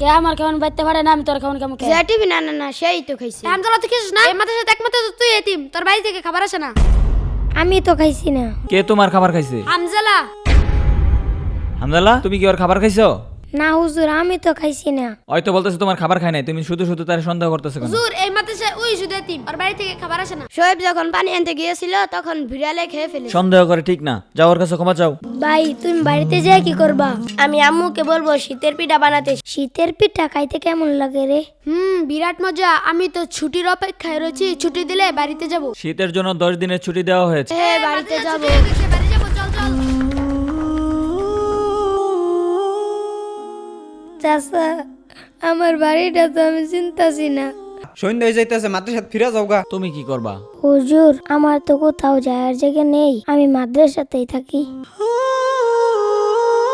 কে আমার কেমন বাইতে পারে না আমি তোর কেমন কেমন যে টিভি না না না সেই তো খাইছে। হামজালা তুই খাইছিস না। এই মাথার সাথে একমাত্র তো তুই এতিম তোর বাড়ি থেকে খাবার আসে না। আমি তো খাইছি না। কে তোমার খাবার খাইছে? হামজালা। হামজালা তুমি কি ওর খাবার খাইছো? না হুজুর আমি তো খাইছি না। হয়তো বলতেছে তোমার খাবার খাই নাই তুমি শুধু শুধু তার সন্দেহ করতেছো কেন? হুজুর এই ওই শুধু এতিম ওর বাড়ি থেকে খাবার আসে না। শোয়েব যখন পানি আনতে গিয়েছিল তখন বিড়ালে খেয়ে ফেলে সন্দেহ করে ঠিক না যাও ওর কাছে ক্ষমা চাও। ভাই তুমি বাড়িতে যেয়ে কি করবা? আমি আম্মুকে বলব শীতের পিঠা বানাতে। শীতের পিঠা খাইতে কেমন লাগে রে? হুম বিরাট মজা। আমি তো ছুটির অপেক্ষায় রয়েছি ছুটি দিলে বাড়িতে যাব। শীতের জন্য দশ দিনের ছুটি দেওয়া হয়েছে। হ্যাঁ বাড়িতে যাব। চাচা আমার বাড়িটা তো আমি চিন্তাছি না। সন্ধ্যা হয়ে যাইতেছে মাদ্রাসাত ফিরে যাও গা তুমি কি করবা? হুজুর আমার তো কোথাও যাওয়ার জায়গা নেই। আমি মাদ্রাসাতেই থাকি।